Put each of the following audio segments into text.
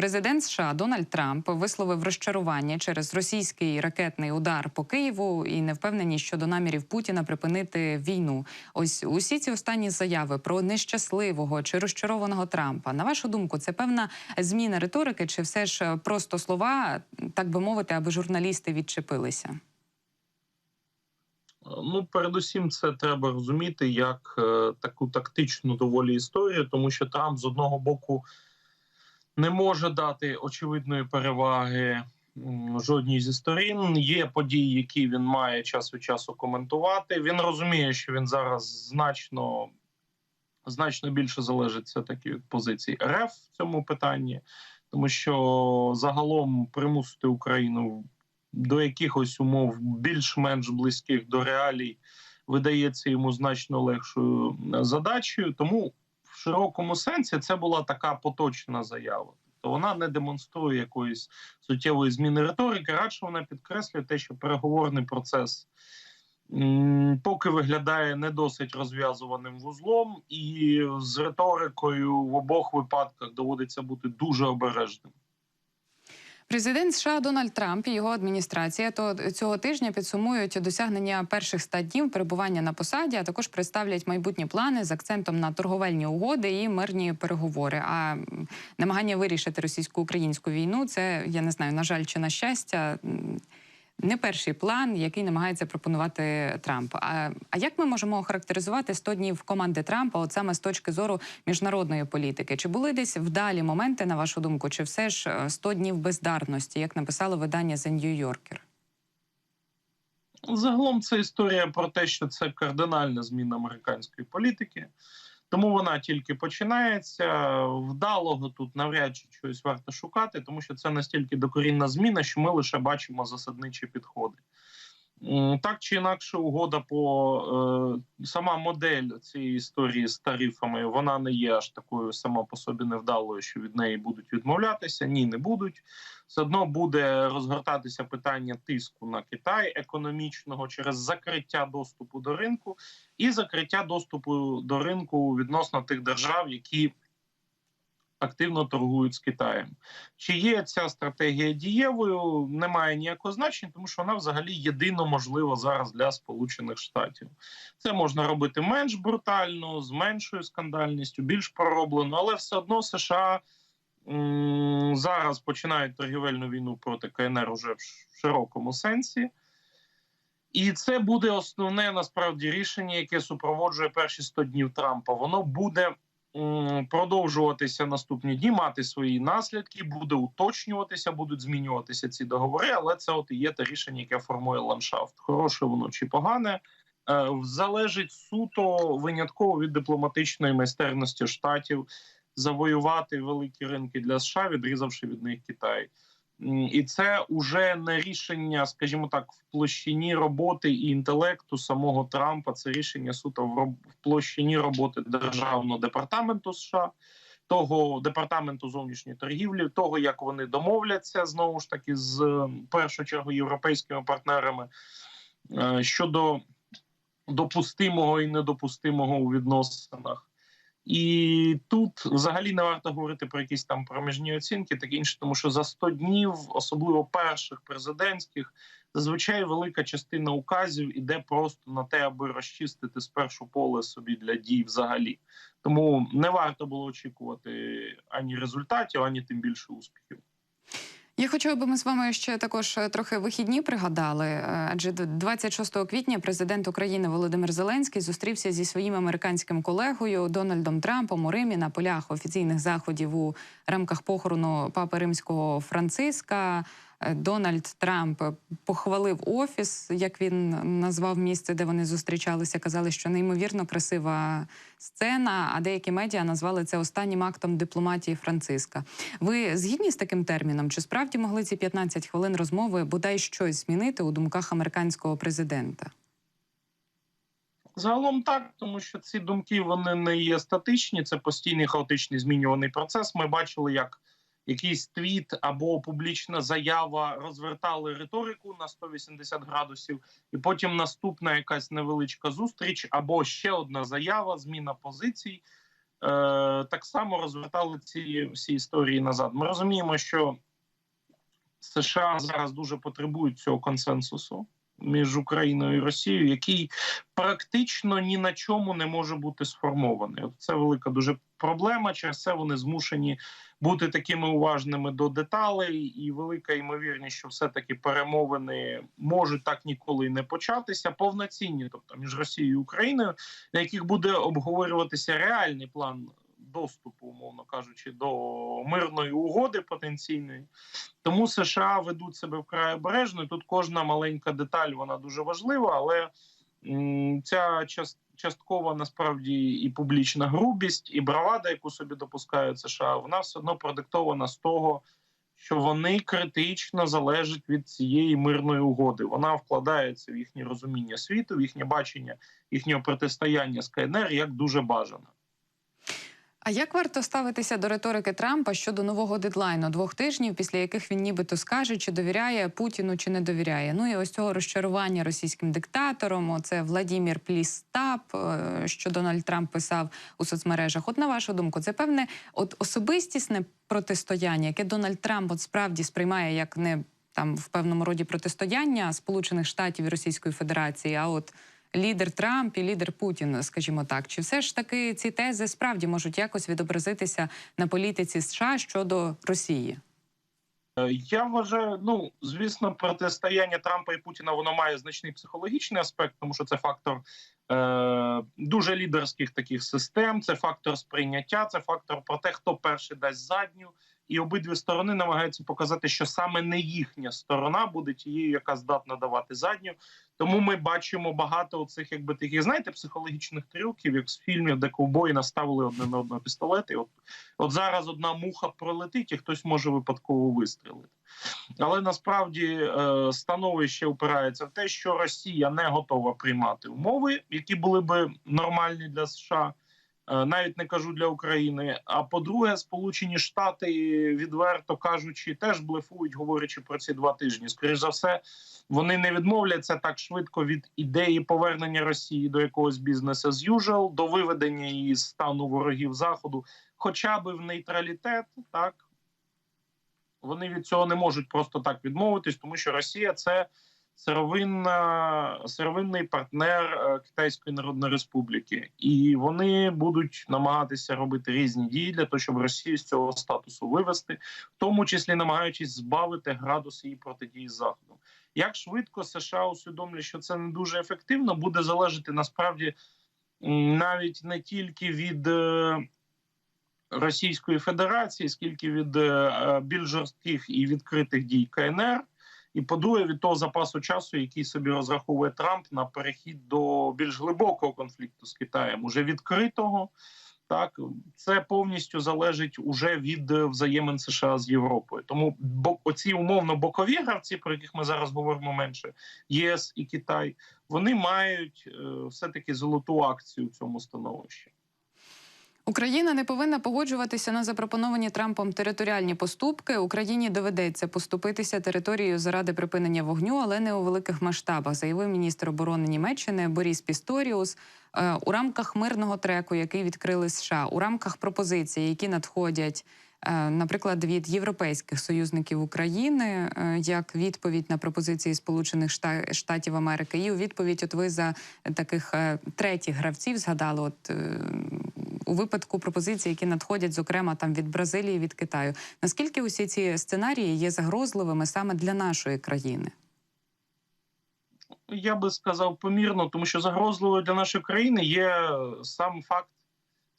Президент США Дональд Трамп висловив розчарування через російський ракетний удар по Києву і невпевненість щодо намірів Путіна припинити війну. Ось усі ці останні заяви про нещасливого чи розчарованого Трампа. На вашу думку, це певна зміна риторики, чи все ж просто слова, так би мовити, аби журналісти відчепилися? Ну, передусім, це треба розуміти як е, таку тактичну доволі історію, тому що Трамп з одного боку не може дати очевидної переваги жодній зі сторін. Є події, які він має час від часу коментувати. Він розуміє, що він зараз значно. Значно більше залежить все таки від позицій РФ в цьому питанні, тому що загалом примусити Україну до якихось умов більш-менш близьких до реалій видається йому значно легшою е, задачею. Тому широкому сенсі це була така поточна заява. Тобто вона не демонструє якоїсь суттєвої зміни риторики, радше вона підкреслює те, що переговорний процес поки виглядає не досить розв'язуваним вузлом, і з риторикою в обох випадках доводиться бути дуже обережним. Президент США Дональд Трамп і його адміністрація то цього тижня підсумують досягнення перших ста днів перебування на посаді, а також представлять майбутні плани з акцентом на торговельні угоди і мирні переговори. А намагання вирішити російсько-українську війну це я не знаю, на жаль, чи на щастя. Не перший план, який намагається пропонувати Трамп. А, а як ми можемо охарактеризувати 100 днів команди Трампа, от саме з точки зору міжнародної політики? Чи були десь вдалі моменти, на вашу думку, чи все ж е, 100 днів бездарності, як написало видання The New Yorker? Загалом це історія про те, що це кардинальна зміна американської політики, тому вона тільки починається. Вдалого тут навряд чи щось варто шукати, тому що це настільки докорінна зміна, що ми лише бачимо засадничі підходи. Так чи інакше, угода по е, сама модель цієї історії з тарифами вона не є аж такою сама по собі невдалою, що від неї будуть відмовлятися. Ні, не будуть. Все одно буде розгортатися питання тиску на Китай економічного через закриття доступу до ринку і закриття доступу до ринку відносно тих держав, які активно торгують з Китаєм. Чи є ця стратегія дієвою? Немає ніякого значення, тому що вона взагалі єдино можлива зараз для Сполучених Штатів. Це можна робити менш брутально, з меншою скандальністю, більш пророблено, але все одно США зараз починають торгівельну війну проти КНР уже в широкому сенсі. І це буде основне насправді рішення, яке супроводжує перші 100 днів Трампа. Воно буде продовжуватися наступні дні, мати свої наслідки, буде уточнюватися, будуть змінюватися ці договори. Але це от і є те рішення, яке формує ландшафт. Хороше воно чи погане. е, Залежить суто винятково від дипломатичної майстерності штатів завоювати великі ринки для США, відрізавши від них Китай. І це вже не рішення, скажімо так, в площині роботи і інтелекту самого Трампа. Це рішення суто в, площині роботи державного департаменту США, того департаменту зовнішньої торгівлі, того як вони домовляться знову ж таки з в першу чергу європейськими партнерами е, щодо допустимого і недопустимого у відносинах. І тут взагалі не варто говорити про якісь там проміжні оцінки, таке інше, тому що за 100 днів, особливо перших президентських, зазвичай велика частина указів іде просто на те, аби розчистити спершу поле собі для дій взагалі. Тому не варто було очікувати ані результатів, ані тим більше успіхів. Я хочу, аби ми з вами ще також е, трохи вихідні пригадали. е, Адже 26 квітня президент України Володимир Зеленський зустрівся зі своїм американським колегою Дональдом Трампом у Римі на полях офіційних заходів у рамках похорону папи римського Франциска. Е, Дональд Трамп похвалив офіс, як він назвав місце, де вони зустрічалися. Казали, що неймовірно красива сцена. А деякі медіа назвали це останнім актом дипломатії Франциска. Ви згідні з таким терміном? Чи справді могли ці 15 хвилин розмови бодай щось змінити у думках американського президента? Загалом так, тому що ці думки вони не є статичні, це постійний хаотичний змінюваний процес. Ми бачили, як якийсь твіт або публічна заява розвертали риторику на 180 градусів, і потім наступна якась невеличка зустріч, або ще одна заява, зміна позицій. так само розвертали ці всі історії назад. Ми розуміємо, що США зараз дуже потребують цього консенсусу між Україною і Росією, який практично ні на чому не може бути сформований. Це велика дуже проблема. Через це вони змушені бути такими уважними до деталей, і велика ймовірність, що все-таки перемовини можуть так ніколи не початися. Повноцінні, тобто між Росією і Україною, на яких буде обговорюватися реальний план. Доступу, умовно кажучи, до мирної угоди потенційної, тому США ведуть себе вкрай обережно. Тут кожна маленька деталь вона дуже важлива, але ця част, часткова насправді і публічна грубість, і бравада, яку собі допускають США, вона все одно продиктована з того, що вони критично залежать від цієї мирної угоди. Вона вкладається в їхнє розуміння світу, в їхнє бачення їхнього протистояння з КНР як дуже бажано. А як варто ставитися до риторики Трампа щодо нового дедлайну двох тижнів, після яких він нібито скаже, чи довіряє Путіну, чи не довіряє? Ну і ось цього розчарування російським диктатором. Оце Владімір Плістап, е, що Дональд Трамп писав у соцмережах. От на вашу думку, це певне от особистісне протистояння, яке Дональд Трамп от справді сприймає як не там в певному роді протистояння Сполучених Штатів і Російської Федерації, а от лідер Трамп і лідер Путін, скажімо так, чи все ж таки ці тези справді можуть якось відобразитися на політиці США щодо Росії? Е, Я вважаю, ну звісно, протистояння Трампа і Путіна воно має значний психологічний аспект, тому що це фактор е, дуже лідерських таких систем. Це фактор сприйняття, це фактор про те, хто перший дасть задню, і обидві сторони намагаються показати, що саме не їхня сторона буде тією, яка здатна давати задню. Тому ми бачимо багато оцих, якби таких, знаєте, психологічних трюків, як з фільмів, де ковбої наставили одне на одного пістолети. От, от зараз одна муха пролетить, і хтось може випадково вистрілити. Але насправді е, становище опирається в те, що Росія не готова приймати умови, які були би нормальні для США. Е, Навіть не кажу для України. А по-друге, Сполучені Штати відверто кажучи, теж блефують, говорячи про ці два тижні. Скоріше за все, вони не відмовляться так швидко від ідеї повернення Росії до якогось бізнесу as usual, до виведення її з стану ворогів заходу, хоча б в нейтралітет, так вони від цього не можуть просто так відмовитись, тому що Росія це сировинна, сировинний партнер е, Китайської Народної Республіки, і вони будуть намагатися робити різні дії для того, щоб Росію з цього статусу вивести, в тому числі намагаючись збавити градус її протидії з заходом. Як швидко США усвідомлює, що це не дуже ефективно, буде залежати насправді навіть не тільки від. е, Російської Федерації, скільки від е, більш жорстких і відкритих дій КНР, і по-друге, від того запасу часу, який собі розраховує Трамп на перехід до більш глибокого конфлікту з Китаєм, уже відкритого. Так, це повністю залежить уже від взаємин США з Європою. Тому бо оці умовно бокові гравці, про яких ми зараз говоримо менше, ЄС і Китай, вони мають е, все таки золоту акцію в цьому становищі. Україна не повинна погоджуватися на запропоновані Трампом територіальні поступки. Україні доведеться поступитися територією заради припинення вогню, але не у великих масштабах, заявив міністр оборони Німеччини Боріс Пісторіус е, у рамках мирного треку, який відкрили США, у рамках пропозицій, які надходять. е, Наприклад, від європейських союзників України е, як відповідь на пропозиції Сполучених Шта- Штатів Америки, і у відповідь, от ви за таких третіх гравців згадали, от у випадку пропозицій, які надходять, зокрема там від Бразилії, від Китаю. Наскільки усі ці сценарії є загрозливими саме для нашої країни? Я би сказав помірно, тому що загрозливою для нашої країни є сам факт,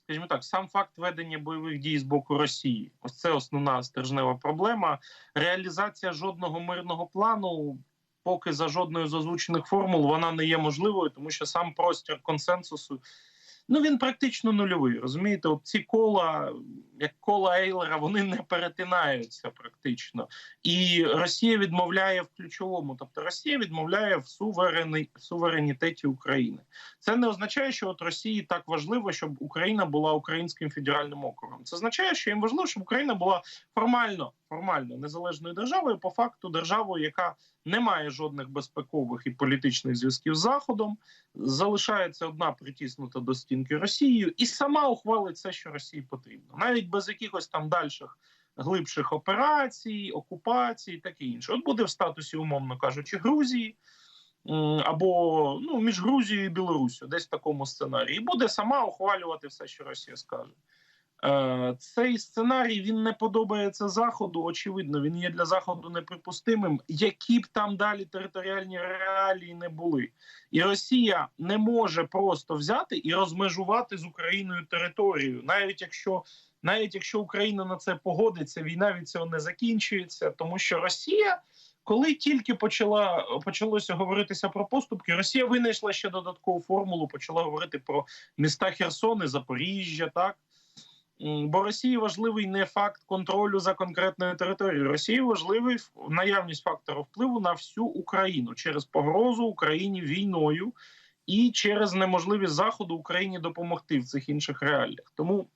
скажімо так, сам факт ведення бойових дій з боку Росії. Ось це основна стержнева проблема. Реалізація жодного мирного плану, поки за жодною з озвучених формул, вона не є можливою, тому що сам простір консенсусу. Ну він практично нульовий. Розумієте, от ці кола, як кола Ейлера, вони не перетинаються практично. і Росія відмовляє в ключовому, тобто Росія відмовляє в суверени, в суверенітеті України. Це не означає, що от Росії так важливо, щоб Україна була українським федеральним округом. Це означає, що їм важливо, щоб Україна була формально формально незалежною державою, по факту державою, яка не має жодних безпекових і політичних зв'язків з Заходом, залишається одна притиснута до стінки Росією, і сама ухвалить все, що Росії потрібно, навіть без якихось там дальших глибших операцій, окупацій, таке інше. От буде в статусі, умовно кажучи, Грузії. Або ну між Грузією і Білоруссю, десь в такому сценарії, буде сама ухвалювати все, що Росія скаже. Е, Цей сценарій він не подобається Заходу. Очевидно, він є для Заходу неприпустимим, які б там далі територіальні реалії не були. І Росія не може просто взяти і розмежувати з Україною територію, навіть якщо навіть якщо Україна на це погодиться, війна від цього не закінчується, тому що Росія. Коли тільки почала почалося говоритися про поступки, Росія винайшла ще додаткову формулу, почала говорити про міста Херсон і Запоріжжя, так Бо Росії важливий не факт контролю за конкретною територією. Росії важливий наявність фактору впливу на всю Україну через погрозу Україні війною і через неможливість заходу Україні допомогти в цих інших реаліях. Тому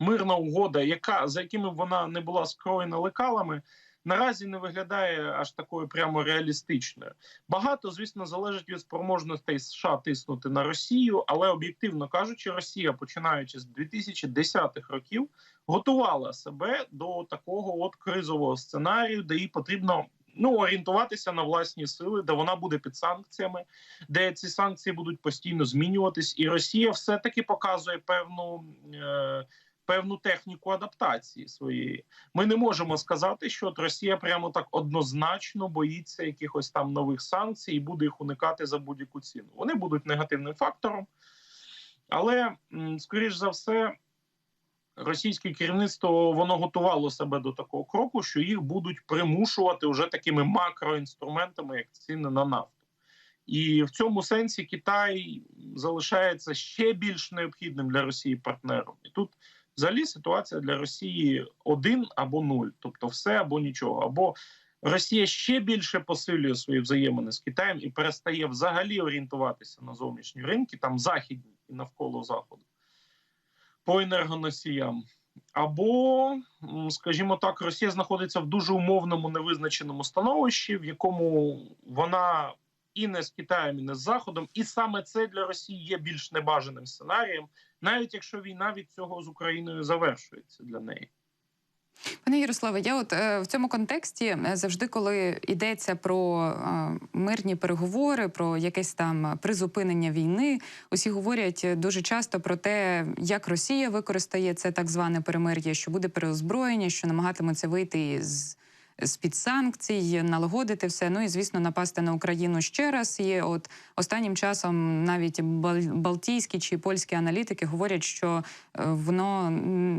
мирна угода, яка за якими вона не була скроєна лекалами. Наразі не виглядає аж такою прямо реалістичною. Багато, звісно, залежить від спроможностей США тиснути на Росію, але об'єктивно кажучи, Росія, починаючи з 2010-х років, готувала себе до такого от кризового сценарію, де їй потрібно ну орієнтуватися на власні сили, де вона буде під санкціями, де ці санкції будуть постійно змінюватись, і Росія все таки показує певну. Е- Певну техніку адаптації своєї ми не можемо сказати, що от Росія прямо так однозначно боїться якихось там нових санкцій і буде їх уникати за будь-яку ціну. Вони будуть негативним фактором, але скоріш за все. Російське керівництво воно готувало себе до такого кроку, що їх будуть примушувати вже такими макроінструментами, як ціни на нафту. І в цьому сенсі Китай залишається ще більш необхідним для Росії партнером. І тут взагалі ситуація для Росії один або нуль, тобто все або нічого. Або Росія ще більше посилює свої взаємини з Китаєм і перестає взагалі орієнтуватися на зовнішні ринки, там західні і навколо заходу по енергоносіям. Або, скажімо так, Росія знаходиться в дуже умовному невизначеному становищі, в якому вона і не з Китаєм, і не з Заходом, і саме це для Росії є більш небажаним сценарієм, навіть якщо війна від цього з Україною завершується для неї. Пане Ярославе, я от е, в цьому контексті е, завжди, коли йдеться про е, мирні переговори, про якесь там призупинення війни, усі говорять дуже часто про те, як Росія використає це так зване перемир'я, що буде переозброєння, що намагатиметься вийти з. З під санкцій, налагодити все. Ну і звісно, напасти на Україну ще раз. І от останнім часом навіть бал- балтійські чи польські аналітики говорять, що е, воно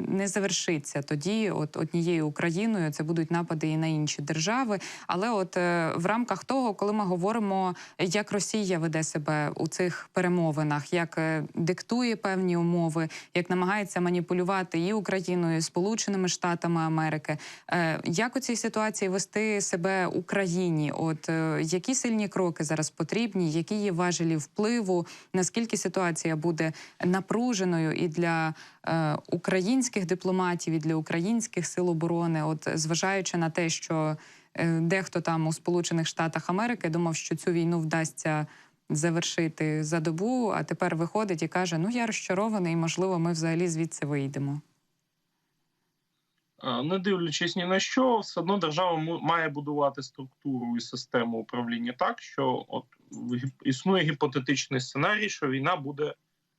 не завершиться тоді, от однією Україною. Це будуть напади і на інші держави. Але от е, в рамках того, коли ми говоримо, як Росія веде себе у цих перемовинах, як е, диктує певні умови, як намагається маніпулювати і Україною, і Сполученими Штатами Америки, як у цій ситуації вести себе Україні? От е, які сильні кроки зараз потрібні, які є важелі впливу, наскільки ситуація буде напруженою і для е, українських дипломатів, і для українських сил оборони, от зважаючи на те, що е, дехто там у Сполучених Штатах Америки думав, що цю війну вдасться. Завершити за добу, а тепер виходить і каже: Ну я розчарований, можливо, ми взагалі звідси вийдемо. Е, Не дивлячись ні на що, все одно держава має будувати структуру і систему управління так, що от існує гіпотетичний сценарій, що війна буде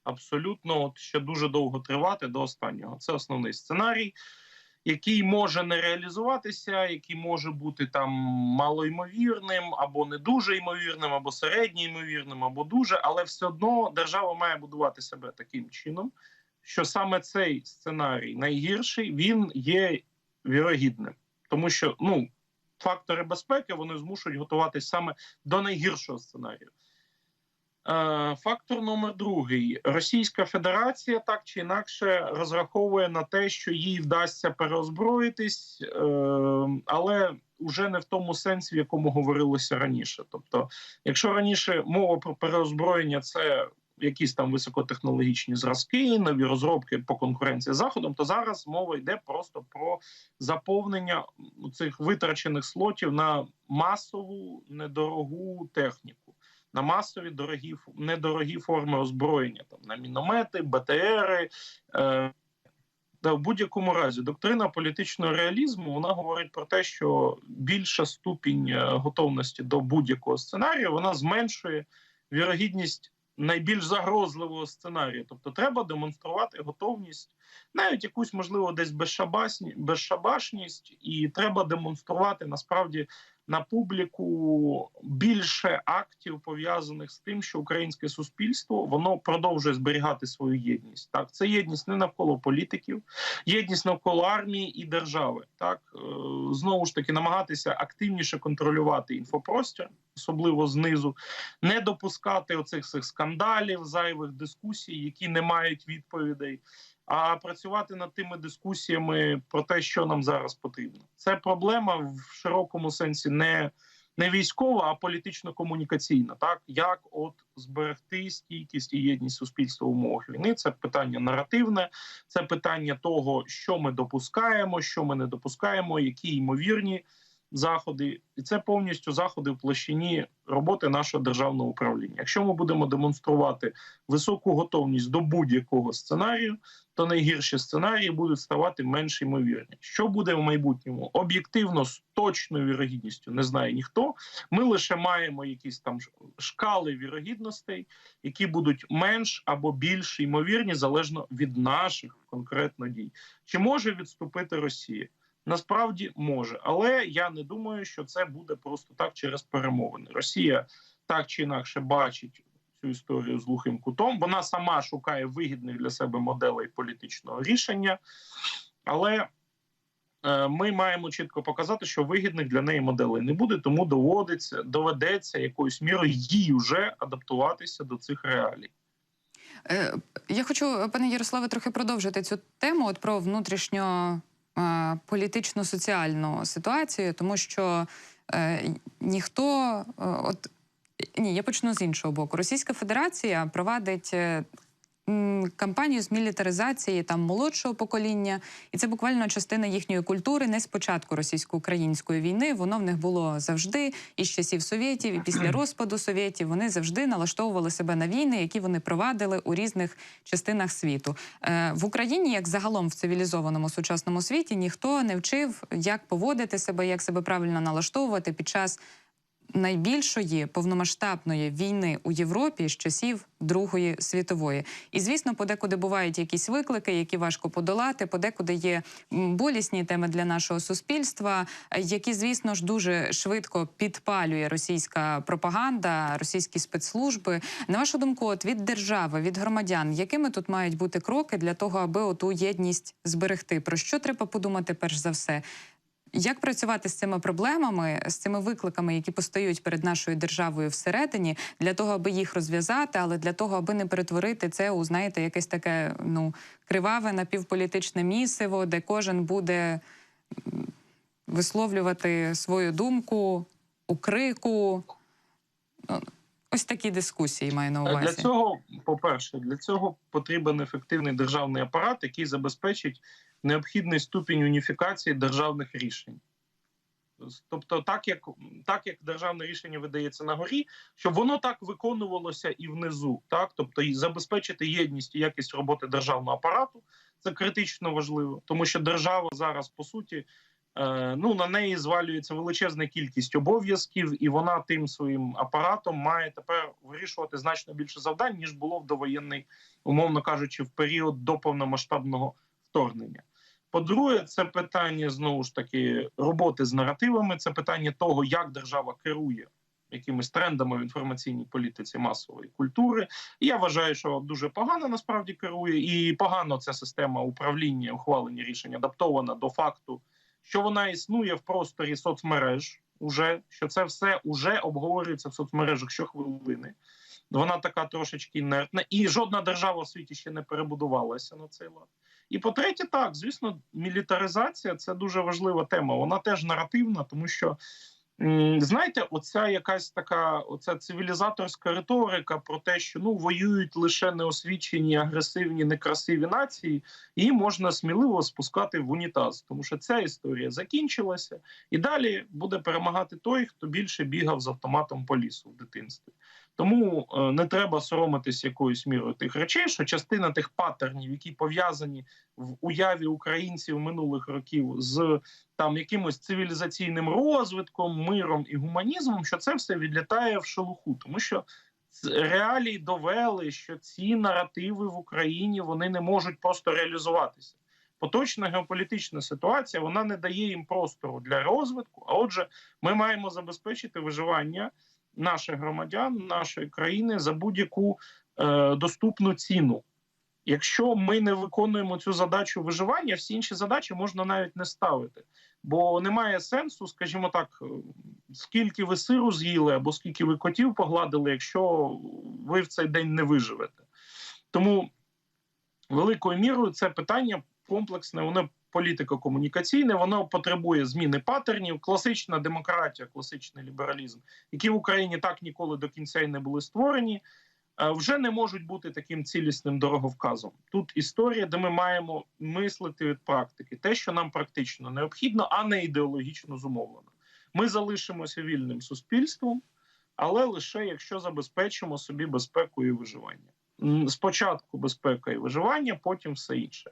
абсолютно от ще дуже довго тривати до останнього. Це основний сценарій, який може не реалізуватися, який може бути там малоймовірним, або не дуже ймовірним, або середньоймовірним, або дуже, але все одно держава має будувати себе таким чином, що саме цей сценарій найгірший він є вірогідним, тому що ну фактори безпеки вони змушують готуватись саме до найгіршого сценарію. Е, Фактор номер другий: Російська Федерація так чи інакше розраховує на те, що їй вдасться переозброїтись, е, але вже не в тому сенсі, в якому говорилося раніше. Тобто, якщо раніше мова про переозброєння це якісь там високотехнологічні зразки, нові розробки по конкуренції з заходом, то зараз мова йде просто про заповнення цих витрачених слотів на масову недорогу техніку. На масові дорогі недорогі форми озброєння, там на міномети, БТРи. Е, та в будь-якому разі доктрина політичного реалізму вона говорить про те, що більша ступінь е, готовності до будь-якого сценарію вона зменшує вірогідність найбільш загрозливого сценарію. Тобто, треба демонструвати готовність, навіть якусь можливо десь безшабасні, безшабашність, і треба демонструвати насправді на публіку більше актів пов'язаних з тим, що українське суспільство воно продовжує зберігати свою єдність. Так, це єдність не навколо політиків, єдність навколо армії і держави. Так Е, знову ж таки намагатися активніше контролювати інфопростір, особливо знизу, не допускати оцих всіх скандалів, зайвих дискусій, які не мають відповідей. А працювати над тими дискусіями про те, що нам зараз потрібно, це проблема в широкому сенсі не не військова, а політично-комунікаційна. Так як от зберегти стійкість і єдність суспільства в умовах війни, це питання наративне, це питання того, що ми допускаємо, що ми не допускаємо, які ймовірні заходи, і це повністю заходи в площині роботи нашого державного управління. Якщо ми будемо демонструвати високу готовність до будь-якого сценарію, то найгірші сценарії будуть ставати менш ймовірні. Що буде в майбутньому? Об'єктивно з точною вірогідністю не знає ніхто. Ми лише маємо якісь там шкали вірогідностей, які будуть менш або більш ймовірні залежно від наших конкретно дій. Чи може відступити Росія? Насправді може, але я не думаю, що це буде просто так через перемовини. Росія так чи інакше бачить цю історію з глухим кутом. Вона сама шукає вигідних для себе моделей політичного рішення, але е, ми маємо чітко показати, що вигідних для неї моделей не буде, тому доводиться доведеться якоюсь мірою їй вже адаптуватися до цих реалій. Е, Я хочу, пане Ярославе, трохи продовжити цю тему от про внутрішньо е, політично соціальну ситуацію, тому що е, ніхто е, от ні, я почну з іншого боку. Російська Федерація провадить. Кампанію з мілітаризації там молодшого покоління, і це буквально частина їхньої культури. Не з початку російсько-української війни. Воно в них було завжди і з часів совєтів, і після розпаду совєтів. Вони завжди налаштовували себе на війни, які вони провадили у різних частинах світу. Е, в Україні, як загалом в цивілізованому сучасному світі, ніхто не вчив, як поводити себе, як себе правильно налаштовувати під час найбільшої повномасштабної війни у Європі з часів Другої світової. І звісно, подекуди бувають якісь виклики, які важко подолати. Подекуди є болісні теми для нашого суспільства, які, звісно ж, дуже швидко підпалює російська пропаганда, російські спецслужби. На вашу думку, от від держави, від громадян, якими тут мають бути кроки для того, аби оту єдність зберегти? Про що треба подумати перш за все? Як працювати з цими проблемами, з цими викликами, які постають перед нашою державою всередині, для того, аби їх розв'язати, але для того, аби не перетворити це у знаєте, якесь таке ну криваве напівполітичне місиво, де кожен буде висловлювати свою думку у крику? Ось такі дискусії маю на увазі. Для цього, по-перше, для цього потрібен ефективний державний апарат, який забезпечить необхідний ступінь уніфікації державних рішень. Тобто, так як так як державне рішення видається на горі, щоб воно так виконувалося і внизу, так тобто і забезпечити єдність і якість роботи державного апарату, це критично важливо, тому що держава зараз по суті е, ну на неї звалюється величезна кількість обов'язків, і вона тим своїм апаратом має тепер вирішувати значно більше завдань ніж було в довоєнний, умовно кажучи, в період до повномасштабного вторгнення. По-друге, це питання знову ж таки роботи з наративами. Це питання того, як держава керує якимись трендами в інформаційній політиці масової культури. І я вважаю, що дуже погано насправді керує, і погано ця система управління, ухвалення рішень адаптована до факту, що вона існує в просторі соцмереж. Уже що це все уже обговорюється в соцмережах щохвилини. Вона така трошечки інертна, і жодна держава в світі ще не перебудувалася на цей лад. І по-третє, так звісно, мілітаризація це дуже важлива тема. Вона теж наративна, тому що знаєте, оця якась така, оця цивілізаторська риторика про те, що ну воюють лише неосвічені, агресивні, некрасиві нації, її можна сміливо спускати в унітаз, тому що ця історія закінчилася, і далі буде перемагати той, хто більше бігав з автоматом по лісу в дитинстві. Тому е, не треба соромитись якоюсь мірою тих речей, що частина тих паттернів, які пов'язані в уяві українців минулих років з там якимось цивілізаційним розвитком, миром і гуманізмом, що це все відлітає в шелуху, тому що реалії довели, що ці наративи в Україні вони не можуть просто реалізуватися. Поточна геополітична ситуація вона не дає їм простору для розвитку. А отже, ми маємо забезпечити виживання наших громадян, нашої країни за будь-яку е, доступну ціну. Якщо ми не виконуємо цю задачу виживання, всі інші задачі можна навіть не ставити, бо немає сенсу, скажімо так, е, скільки ви сиру з'їли або скільки ви котів погладили, якщо ви в цей день не виживете. Тому великою мірою це питання комплексне, воно політико-комунікаційне, воно потребує зміни паттернів, класична демократія, класичний лібералізм, які в Україні так ніколи до кінця й не були створені е, вже не можуть бути таким цілісним дороговказом. Тут історія, де ми маємо мислити від практики, те, що нам практично необхідно, а не ідеологічно зумовлено. Ми залишимося вільним суспільством, але лише якщо забезпечимо собі безпеку і виживання. Спочатку безпека і виживання, потім все інше.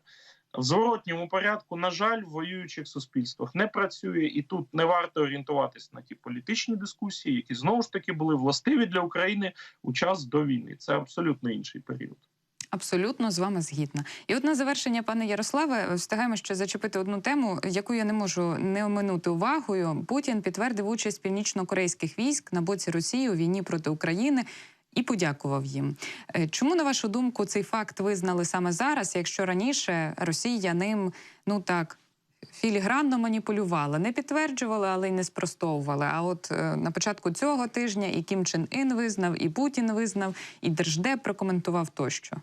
В зворотньому порядку, на жаль, в воюючих суспільствах не працює, і тут не варто орієнтуватись на ті політичні дискусії, які знову ж таки були властиві для України у час до війни. Це абсолютно інший період. Абсолютно з вами згідна. І от на завершення, пане Ярославе, встигаємо ще зачепити одну тему, яку я не можу не оминути увагою. Путін підтвердив участь північно-корейських військ на боці Росії у війні проти України. І подякував їм. Е, Чому, на вашу думку, цей факт визнали саме зараз, якщо раніше Росія ним ну так філігранно маніпулювала, не підтверджувала, але й не спростовувала. А от е, на початку цього тижня і Кім Чен Ін визнав, і Путін визнав, і Держдеп прокоментував тощо.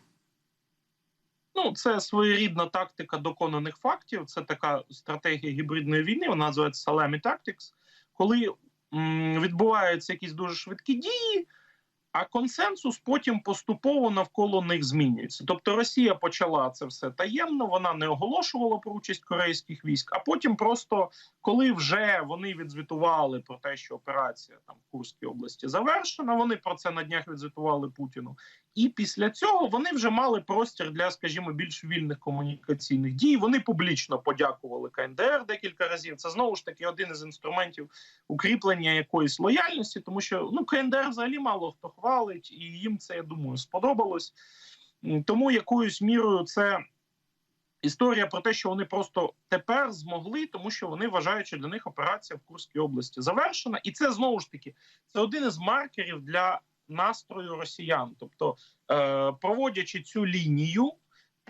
Ну, це своєрідна тактика доконаних фактів. Це така стратегія гібридної війни. Вона називається Salami Tactics, коли м, відбуваються якісь дуже швидкі дії. А консенсус потім поступово навколо них змінюється. Тобто Росія почала це все таємно, вона не оголошувала про участь корейських військ. А потім, просто коли вже вони відзвітували про те, що операція там в Курській області завершена, вони про це на днях відзвітували Путіну. І після цього вони вже мали простір для, скажімо, більш вільних комунікаційних дій. Вони публічно подякували КНДР декілька разів. Це знову ж таки один із інструментів укріплення якоїсь лояльності, тому що ну КНДР взагалі мало хто хвалить, і їм це я думаю сподобалось. Тому якоюсь мірою це. Історія про те, що вони просто тепер змогли, тому що вони вважають, що для них операція в Курській області завершена, і це знову ж таки це один із маркерів для настрою росіян. Тобто, е, проводячи цю лінію,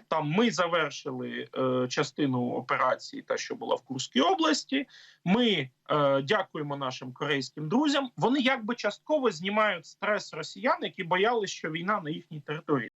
там ми завершили е, частину операції, та що була в Курській області. Ми е, дякуємо нашим корейським друзям. Вони якби частково знімають стрес росіян, які боялися, що війна на їхній території.